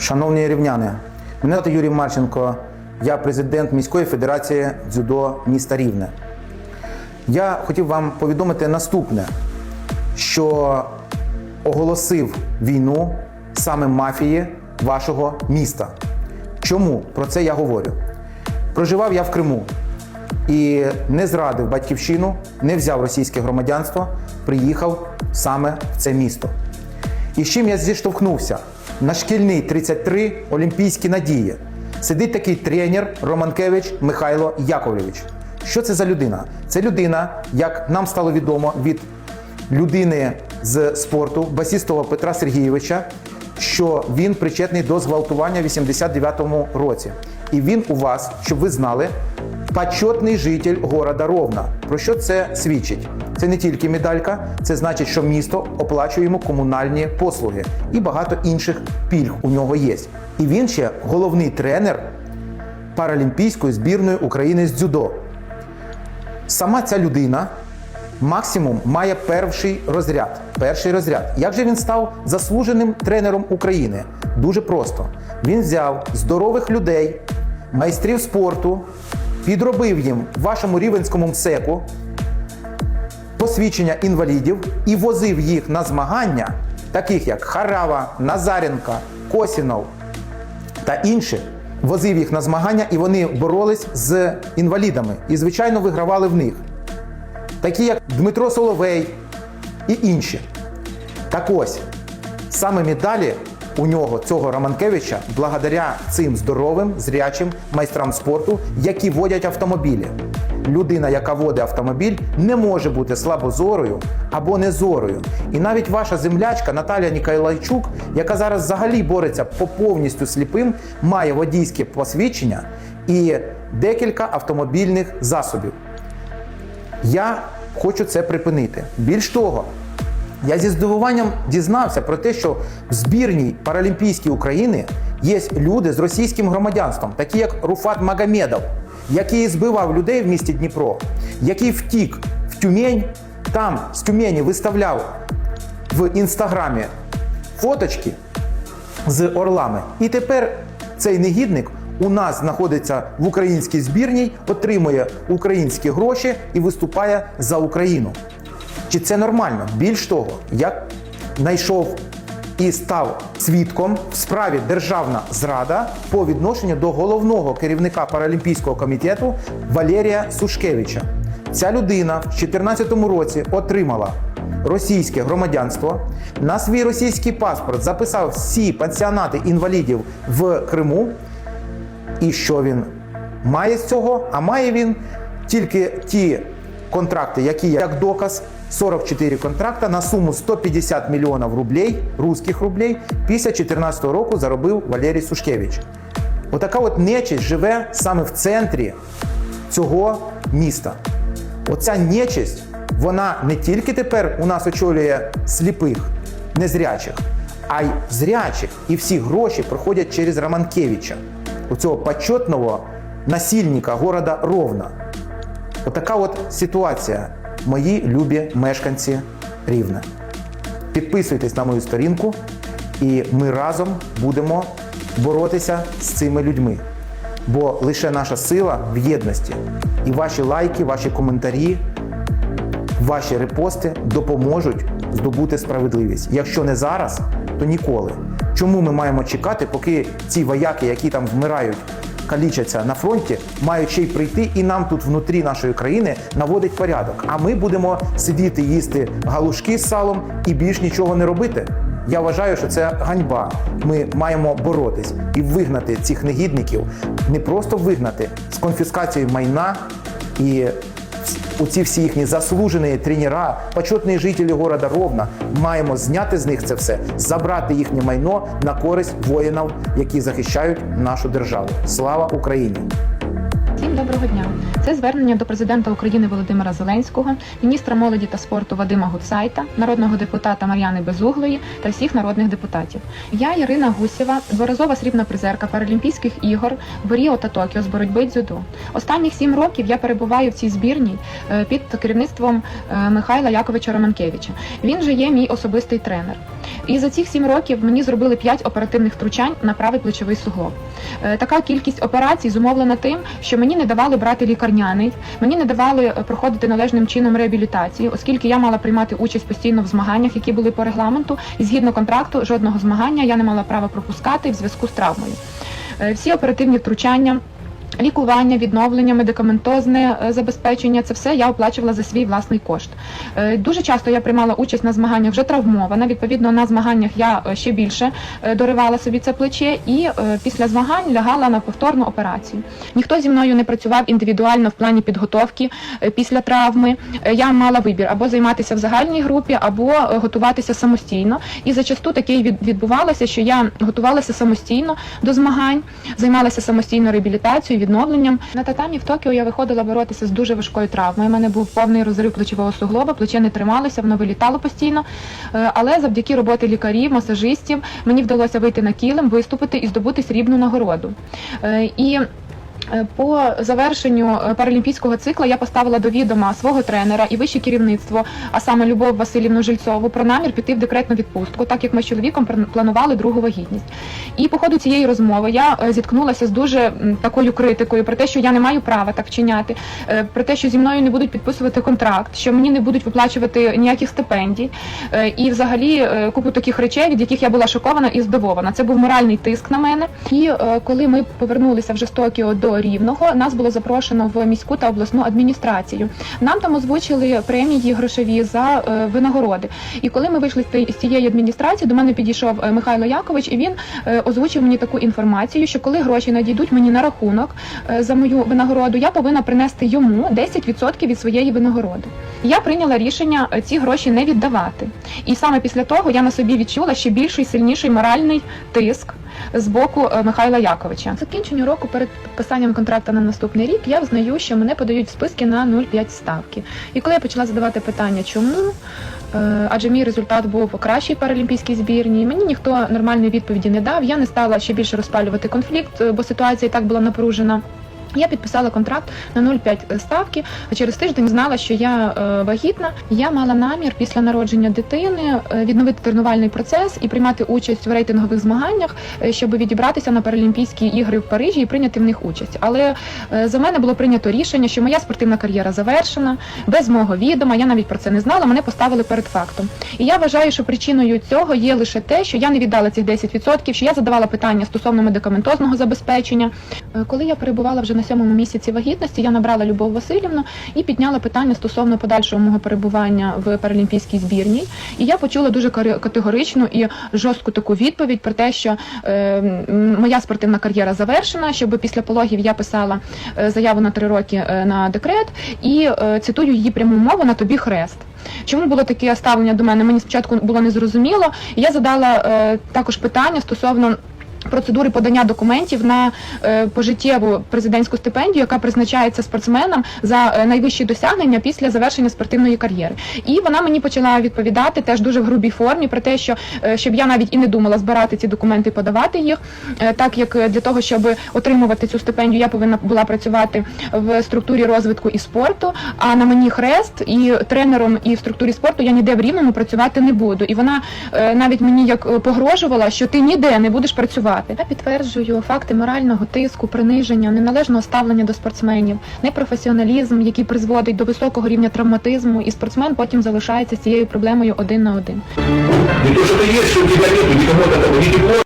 Шановні рівняни, мене звати Юрій Марченко, я президент міської федерації дзюдо міста Рівне. Я хотів вам повідомити наступне, що оголосив війну саме мафії вашого міста. Чому про це я говорю? Проживав я в Криму і не зрадив батьківщину, не взяв російське громадянство, приїхав саме в це місто. І з чим я зіштовхнувся? На шкільний 33 Олімпійські надії. Сидить такий тренер Романкевич Михайло Яковлевич. Що це за людина? Це людина, як нам стало відомо від людини з спорту, басістого Петра Сергійовича, що він причетний до зґвалтування в 89-му році. І він у вас, щоб ви знали, почетний житель города Ровна. Про що це свідчить? Це не тільки медалька, це значить, що місто оплачує йому комунальні послуги і багато інших пільг у нього є. І він ще головний тренер паралімпійської збірної України з дзюдо. Сама ця людина максимум має перший розряд. Перший розряд. Як же він став заслуженим тренером України? Дуже просто. Він взяв здорових людей, майстрів спорту, підробив їм в вашому рівенському МСЕКу посвідчення інвалідів і возив їх на змагання, таких як Харава, Назаренка, Косінов та інші. Возив їх на змагання і вони боролись з інвалідами і, звичайно, вигравали в них. Такі як Дмитро Соловей і інші. Так ось, саме медалі у нього, цього Романкевича, благодаря цим здоровим, зрячим майстрам спорту, які водять автомобілі. Людина, яка водить автомобіль, не може бути слабозорою або незорою. І навіть ваша землячка Наталія Ніколайчук, яка зараз взагалі бореться по повністю сліпим, має водійське посвідчення і декілька автомобільних засобів. Я хочу це припинити. Більш того, я зі здивуванням дізнався про те, що в збірній Паралімпійській України є люди з російським громадянством, такі як Руфат Магомедов, який збивав людей в місті Дніпро, який втік в Тюмень, там з Тюмені виставляв в інстаграмі фоточки з орлами. І тепер цей негідник у нас знаходиться в українській збірній, отримує українські гроші і виступає за Україну. Чи це нормально? Більш того, я знайшов і став свідком в справі державна зрада по відношенню до головного керівника Паралімпійського комітету Валерія Сушкевича. Ця людина в 2014 році отримала російське громадянство, на свій російський паспорт записав всі пансіонати інвалідів в Криму. І що він має з цього? А має він тільки ті контракти, які як доказ. 44 контракта на суму 150 мільйонів рублей, русських рублей, після 2014 року заробив Валерій Сушкевич. Отака от нечисть живе саме в центрі цього міста. Оця нечисть, вона не тільки тепер у нас очолює сліпих, незрячих, а й зрячих. І всі гроші проходять через Романкевича, оцього почетного насильника города Ровна. Отака от ситуація, мої любі мешканці Рівне. Підписуйтесь на мою сторінку, і ми разом будемо боротися з цими людьми. Бо лише наша сила в єдності. І ваші лайки, ваші коментарі, ваші репости допоможуть здобути справедливість. Якщо не зараз, то ніколи. Чому ми маємо чекати, поки ці вояки, які там вмирають, калічаться на фронті, мають ще й прийти і нам тут внутрі нашої країни наводить порядок. А ми будемо сидіти, їсти галушки з салом і більш нічого не робити. Я вважаю, що це ганьба. Ми маємо боротись і вигнати цих негідників, не просто вигнати з конфіскацією майна і оці всі їхні заслужені тренера, почетні жителі города Ровна, маємо зняти з них це все, забрати їхнє майно на користь воїнів, які захищають нашу державу. Слава Україні! Доброго дня. Це звернення до президента України Володимира Зеленського, міністра молоді та спорту Вадима Гуцайта, народного депутата Мар'яни Безуглої та всіх народних депутатів. Я Ірина Гусєва, дворазова срібна призерка Паралімпійських ігор в Ріо та Токіо з боротьби дзюдо. Останніх сім років я перебуваю в цій збірній е, під керівництвом е, Михайла Яковича Романкевича. Він же є мій особистий тренер. І за ці сім років мені зробили 5 оперативних втручань на правий плечовий суглоб. Е, Така кількість операцій зумовлена тим, що мені не давали брати лікарняний, мені не давали е, проходити належним чином реабілітацію, оскільки я мала приймати участь постійно в змаганнях, які були по регламенту, і згідно контракту жодного змагання я не мала права пропускати в зв'язку з травмою. Е, Всі оперативні втручання. Лікування, відновлення, медикаментозне е, забезпечення це все я оплачувала за свій власний кошт. Е, Дуже часто я приймала участь на змаганнях вже травмована. Відповідно, на змаганнях я е, ще більше доривала собі це плече і після змагань лягала на повторну операцію. Ніхто зі мною не працював індивідуально в плані підготовки після травми. Я мала вибір або займатися в загальній групі, або готуватися самостійно. І зачасту таке відбувалося, що я готувалася самостійно до змагань, займалася самостійно реабілітацією, відновленням. На татамі в Токіо я виходила боротися з дуже важкою травмою. У мене був повний розрив плечового суглоба, плече не трималося, воно вилітало постійно. Е, Але завдяки роботи лікарів, масажистів мені вдалося вийти на кілем, виступити і здобути срібну нагороду. Е, І По завершенню е, паралімпійського цикла я поставила до відома свого тренера і вище керівництво, а саме Любов Васильівну Жильцову, про намір піти в декретну відпустку, так як ми з чоловіком планували другу вагітність. І по ходу цієї розмови я е, зіткнулася з дуже такою критикою про те, що я не маю права так вчиняти, е, про те, що зі мною не будуть підписувати контракт, що мені не будуть виплачувати ніяких стипендій, Е, і взагалі е, купу таких речей, від яких я була шокована і здивована. Це був моральний тиск на мене. І е, коли ми повернулися вже з Токіо до Рівного, нас було запрошено в міську та обласну адміністрацію. Нам там озвучили премії грошові за е, винагороди. І коли ми вийшли з цієї адміністрації, до мене підійшов е, Михайло Якович, і він е, озвучив мені таку інформацію, що коли гроші надійдуть мені на рахунок за мою винагороду, я повинна принести йому 10% від своєї винагороди. Я прийняла рішення ці гроші не віддавати. І саме після того я на собі відчула ще більший сильніший моральний тиск з боку е, Михайла Яковича. Закінченню року перед підписанням контракту на наступний рік я взнаю, що мене подають в списки на 0,5 ставки. І коли я почала задавати питання, чому, е, адже мій результат був кращий паралімпійській збірні, мені ніхто нормальної відповіді не дав. Я не стала ще більше розпалювати конфлікт, е, бо ситуація і так була напружена. Я підписала контракт на 0,5 ставки. а Через тиждень знала, що я е, вагітна. Я мала намір після народження дитини е, відновити тренувальний процес і приймати участь в рейтингових змаганнях, е, щоб відібратися на Паралімпійські ігри в Парижі і прийняти в них участь. Але е, за мене було прийнято рішення, що моя спортивна кар'єра завершена без мого відома. Я навіть про це не знала. Мене поставили перед фактом. І я вважаю, що причиною цього є лише те, що я не віддала цих 10%, що я задавала питання стосовно медикаментозного забезпечення. Е, Коли я перебувала вже на сьомому місяці вагітності, я набрала Любов Васильівну і підняла питання стосовно подальшого мого перебування в паралімпійській збірній. І я почула дуже категоричну і жорстку таку відповідь про те, що е, моя спортивна кар'єра завершена, щоб після пологів я писала е, заяву на три роки на декрет і цитую її пряму мову на тобі хрест. Чому було таке ставлення до мене? Мені спочатку було незрозуміло. Я задала також питання стосовно. Процедури подання документів на е, пожиттєву президентську стипендію, яка призначається спортсменам за е, найвищі досягнення після завершення спортивної кар'єри. І вона мені почала відповідати теж дуже в грубій формі про те, що е, щоб я навіть і не думала збирати ці документи, подавати їх, так як для того, щоб отримувати цю стипендію, я повинна була працювати в структурі розвитку і спорту. А на мені хрест і тренером і в структурі спорту я ніде в рівному працювати не буду. І вона навіть мені як погрожувала, що ти ніде не будеш працювати. Я підтверджую факти морального тиску, приниження, неналежного ставлення до спортсменів, непрофесіоналізм, який призводить до високого рівня травматизму, і спортсмен потім залишається з цією проблемою один на один. Не то, що ти є, що у тебя нету, никому от не тепло.